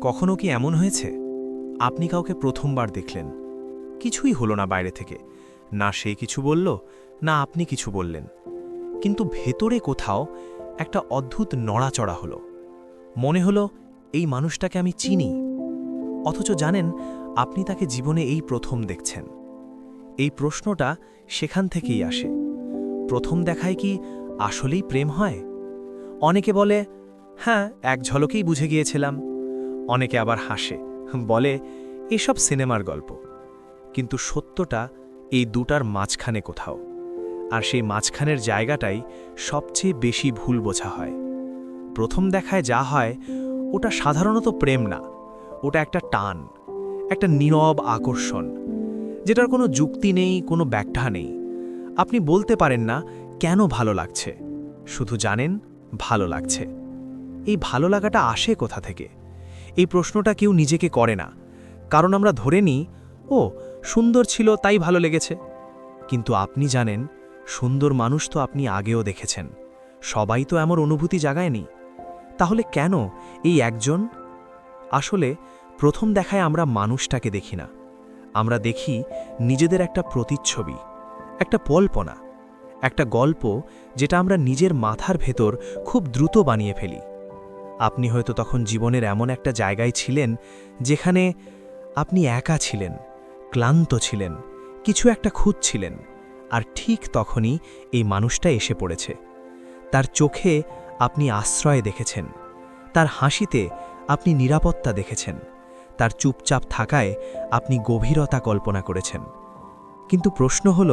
কখনো কি এমন হয়েছে? আপনি কাউকে প্রথমবার দেখলেন। কিছুই হলো না বাইরে থেকে। না সে কিছু বলল, না আপনি কিছু বললেন। কিন্তু ভেতরে কোথাও একটা অদ্ভুত নড়াচড়া হলো। মনে হলো, এই মানুষটাকে আমি চিনি। অথচ জানেন, আপনি তাকে জীবনে এই প্রথম দেখছেন। এই প্রশ্নটা সেখান থেকেই আসে। প্রথম দেখায় কি আসলেই প্রেম হয়? অনেকে বলে হ্যাঁ এক ঝলকেই বুঝে গিয়েছিলাম। অনেকে আবার হাসে, বলে, এসব সিনেমার গল্প। কিন্তু সত্যটা এই দুটার মাঝখানে কোথাও, আর সেই মাঝখানের জায়গাটাই সবচেয়ে বেশি ভুল বোঝা হয়। প্রথম দেখায় যা হয়, ওটা সাধারণত প্রেম না, ওটা একটা টান, একটা নীরব আকর্ষণ, যেটার কোনো যুক্তি নেই, কোনো ব্যাখ্যা নেই। আপনি বলতে পারেন না, কেন ভালো লাগছে? শুধু জানেন, ভালো লাগছে। এই ভালো লাগাটা আসে কোথা থেকে? এই প্রশ্নটা কেউ নিজেকে করে না। কারণ আমরা ধরে নিই, ও, সুন্দর ছিল, তাই ভালো লেগেছে। কিন্তু আপনি জানেন, সুন্দর মানুষ তো আপনি আগেও দেখেছেন। সবাই তো এমন অনুভূতি জাগায়নি। তাহলে কেন এই একজন? আসলে প্রথম দেখায় আমরা মানুষটাকে দেখি না। আমরা দেখি নিজেদের একটা প্রতিচ্ছবি, একটা কল্পনা, একটা গল্প যেটা আমরা নিজের মাথার ভেতর খুব দ্রুত বানিয়ে ফেলি। আপনি হয়তো তখন জীবনের এমন একটা জায়গায় ছিলেন যেখানে আপনি একা ছিলেন, ক্লান্ত ছিলেন, কিছু একটা খুঁজছিলেন, আর ঠিক তখনই এই মানুষটা এসে পড়েছে। তার চোখে আপনি আশ্রয় দেখেছেন, তার হাসিতে আপনি নিরাপত্তা দেখেছেন, তার চুপচাপ থাকায় আপনি গভীরতা কল্পনা করেছেন। কিন্তু প্রশ্ন হল,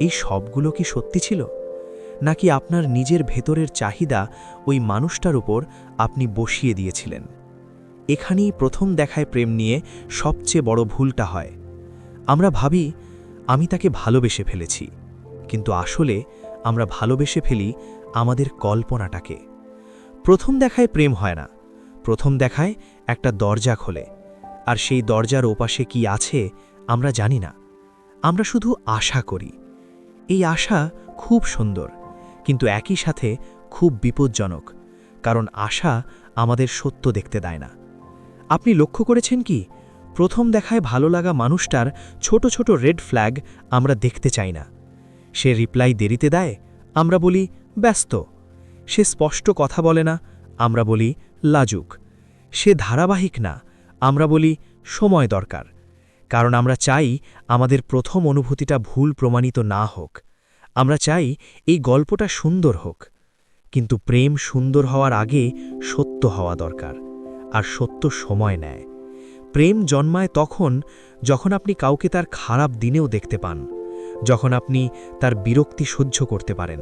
এই সবগুলো কি সত্যি ছিল? নাকি আপনার নিজের ভেতরের চাহিদা ওই মানুষটার উপর আপনি বসিয়ে দিয়েছিলেন। এখানেই প্রথম দেখায় প্রেম নিয়ে সবচেয়ে বড় ভুলটা হয়। আমরা ভাবি, আমি তাকে ভালোবেসে ফেলেছি। কিন্তু আসলে আমরা ভালোবেসে ফেলি আমাদের কল্পনাটাকে। প্রথম দেখায় প্রেম হয় না। প্রথম দেখায় একটা দরজা খোলে। আর সেই দরজার ওপাশে কি আছে, আমরা জানি না। আমরা শুধু আশা করি। এই আশা খুব সুন্দর। কিন্তু একই সাথে খুব বিপজ্জনক, কারণ আশা আমাদের সত্য দেখতে দেয় না। আপনি লক্ষ্য করেছেন কি? প্রথম দেখায় ভালো লাগা মানুষটার ছোট ছোট রেড ফ্ল্যাগ আমরা দেখতে চাই না। সে রিপ্লাই দেরিতে দেয়, আমরা বলি, ব্যস্ত। সে স্পষ্ট কথা বলে না, আমরা বলি, লাজুক। সে ধারাবাহিক না, আমরা বলি, সময় দরকার। কারণ আমরা চাই আমাদের প্রথম অনুভূতিটা ভুল প্রমাণিত না হোক। আমরা চাই এই গল্পটা সুন্দর হোক, কিন্তু প্রেম সুন্দর হওয়ার আগে সত্য হওয়া দরকার, আর সত্য সময় নেয়। প্রেম জন্মায় তখন, যখন আপনি কাউকে তার খারাপ দিনেও দেখতে পান, যখন আপনি তার বিরক্তি সহ্য করতে পারেন,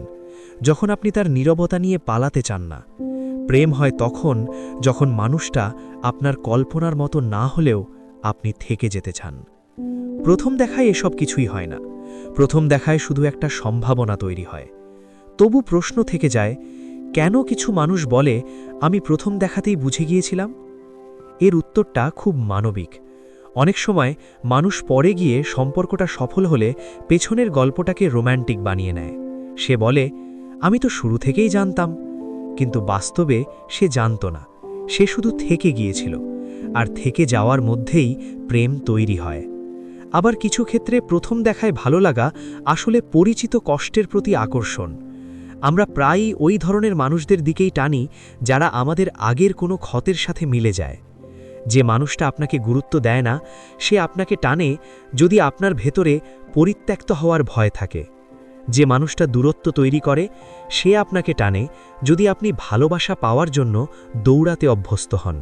যখন আপনি তার নীরবতা নিয়ে পালাতে চান না। প্রেম হয় তখন, যখন মানুষটা আপনার কল্পনার মতো না হলেও আপনি থেকে যেতে চান। প্রথম দেখায় এসব কিছুই হয় না। প্রথম দেখায় শুধু একটা সম্ভাবনা তৈরি হয়। তবু প্রশ্ন থেকে যায়, কেন কিছু মানুষ বলে, আমি প্রথম দেখাতেই বুঝে গিয়েছিলাম? এর উত্তরটা খুব মানবিক। অনেক সময় মানুষ পরে গিয়ে সম্পর্কটা সফল হলে পেছনের গল্পটাকে রোম্যান্টিক বানিয়ে নেয়। সে বলে, আমি তো শুরু থেকেই জানতাম। কিন্তু বাস্তবে সে জানত না। সে শুধু থেকে গিয়েছিল। আর থেকে যাওয়ার মধ্যেই প্রেম তৈরি হয়। আবার কিছু ক্ষেত্রে প্রথম দেখায় ভালো লাগা আসলে পরিচিত কষ্টের প্রতি আকর্ষণ। আমরা প্রায়ই ওই ধরনের মানুষদের দিকেই টানি যারা আমাদের আগের কোনো ক্ষতের সাথে মিলে যায়। যে মানুষটা আপনাকে গুরুত্ব দেয় না, সে আপনাকে টানে যদি আপনার ভেতরে পরিত্যক্ত হওয়ার ভয় থাকে। যে মানুষটা দূরত্ব তৈরি করে, সে আপনাকে টানে যদি আপনি ভালোবাসা পাওয়ার জন্য দৌড়াতে অভ্যস্ত হন।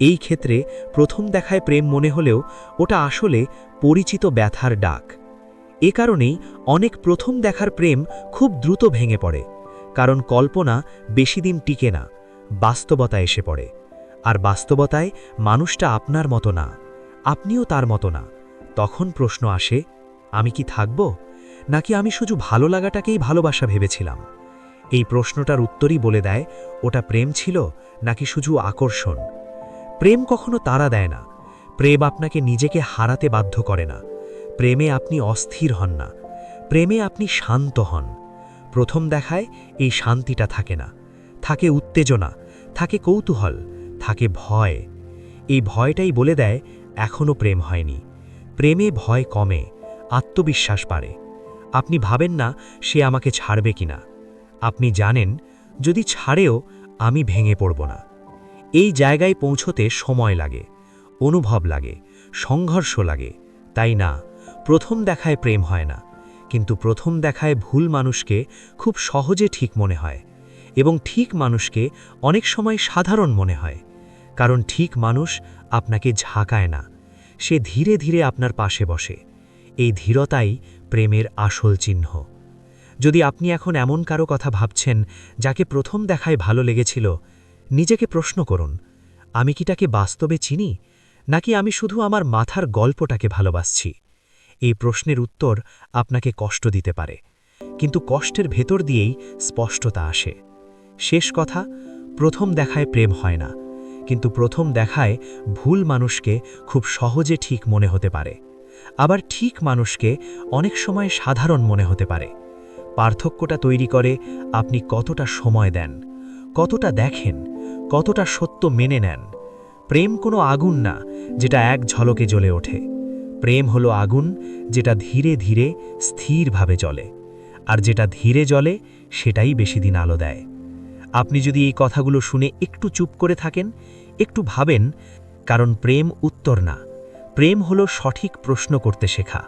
এই ক্ষেত্রে প্রথম দেখায় প্রেম মনে হলেও ওটা আসলে পরিচিত ব্যথার ডাক। এ কারণেই অনেক প্রথম দেখার প্রেম খুব দ্রুত ভেঙে পড়ে, কারণ কল্পনা বেশি দিন টিকে না বাস্তবতা এসে পড়ে। আর বাস্তবতায় মানুষটা আপনার মতো না, আপনিও তার মতো না। তখন প্রশ্ন আসে, আমি কি থাকব? নাকি আমি শুধু ভালো লাগাটাকেই ভালোবাসা ভেবেছিলাম? এই প্রশ্নটার উত্তরই বলে দেয়, ওটা প্রেম ছিল নাকি শুধু আকর্ষণ? প্রেম কখনো তারা দেয় না। প্রেম আপনাকে নিজেকে হারাতে বাধ্য করে না। প্রেমে আপনি অস্থির হন না। প্রেমে আপনি শান্ত হন। প্রথম দেখায় এই শান্তিটা থাকে না। থাকে উত্তেজনা, থাকে কৌতূহল, থাকে ভয়। এই ভয়টাই বলে দেয় এখনও প্রেম হয়নি। প্রেমে ভয় কমে, আত্মবিশ্বাস বাড়ে। আপনি ভাবেন না, সে আমাকে ছাড়বে কিনা। আপনি জানেন, যদি ছাড়েও, আমি ভেঙে পড়ব না। এই জায়গায় পৌঁছতে সময় লাগে, অনুভব লাগে, সংঘর্ষ লাগে। তাই না, প্রথম দেখায় প্রেম হয় না, কিন্তু প্রথম দেখায় ভুল মানুষকে খুব সহজে ঠিক মনে হয় এবং ঠিক মানুষকে অনেক সময় সাধারণ মনে হয়। কারণ ঠিক মানুষ আপনাকে ঝাঁকায় না, সে ধীরে ধীরে আপনার পাশে বসে। এই ধীরতাই প্রেমের আসল চিহ্ন। যদি আপনি এখন এমন কারও কথা ভাবছেন যাকে প্রথম দেখায় ভালো লেগেছিল নিজেকে প্রশ্ন করুন, আমি কি তাকে বাস্তবে চিনি, নাকি আমি শুধু আমার মাথার গল্পটাকে ভালোবাসছি? এই প্রশ্নের উত্তর আপনাকে কষ্ট দিতে পারে, কিন্তু কষ্টের ভেতর দিয়েই স্পষ্টতা আসে। শেষ কথা, প্রথম দেখায় প্রেম হয় না, কিন্তু প্রথম দেখায় ভুল মানুষকে খুব সহজে ঠিক মনে হতে পারে। আবার ঠিক মানুষকে অনেক সময় সাধারণ মনে হতে পারে। পার্থক্যটা তৈরি করে আপনি কতটা সময় দেন, কতটা দেখেন কতটা সত্য মেনে নেন। প্রেম কোনো আগুন না, যেটা এক ঝলকে জ্বলে ওঠে। প্রেম হলো আগুন যেটা ধীরে ধীরে স্থিরভাবে জ্বলে, আর যেটা ধীরে জ্বলে সেটাই বেশি দিন আলো দেয়। আপনি যদি এই কথাগুলো শুনে একটু চুপ করে থাকেন, একটু ভাবেন, কারণ প্রেম উত্তর না। প্রেম হলো সঠিক প্রশ্ন করতে শেখা।